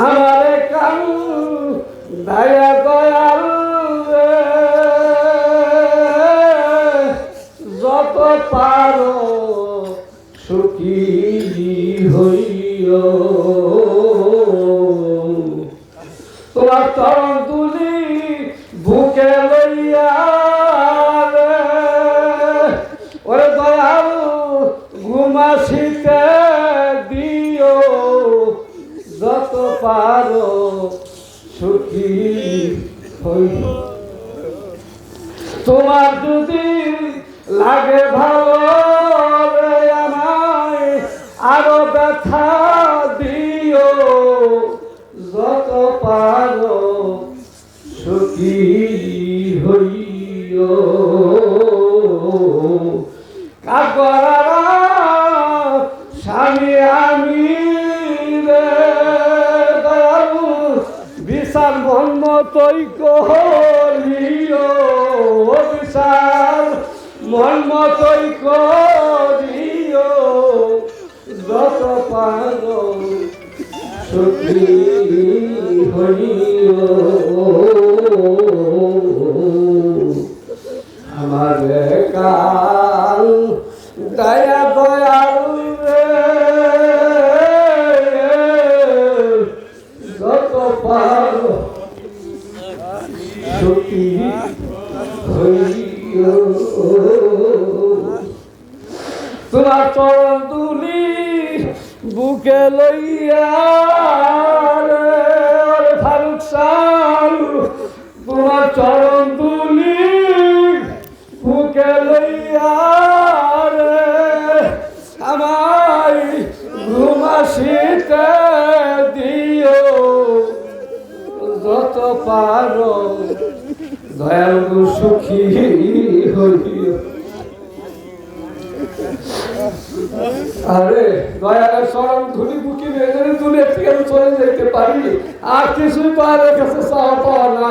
আমারে কান দয়া দয়াল যত পারো সুখী হইও। তোমার চরণ পারো সুখী হইও তোমার যদি লাগে ভালো আমায়, আরও ব্যথা দিও। যত পারো সুখী হইও। কাকরারা বিশাল মন্মতই করিও বিশাল মন্মতই করিও যত পারো সুখী হইও। আমার কাল দয়া দয়াল সুখী হইও তোমার চরণ তুলি বুকে লইয়া ফারুক সাল, তোমার চরণ তুলি বুকে লইয়া আমায় দিও। যত পারো দয়ালু সুখী হইও আরে দয়ালের স্মরণ ধুলি বুকি মেজরে তুলে ফেল চলে যেতে পারি আর কিছুই আর কাছে চাওয়া পাওয়া না।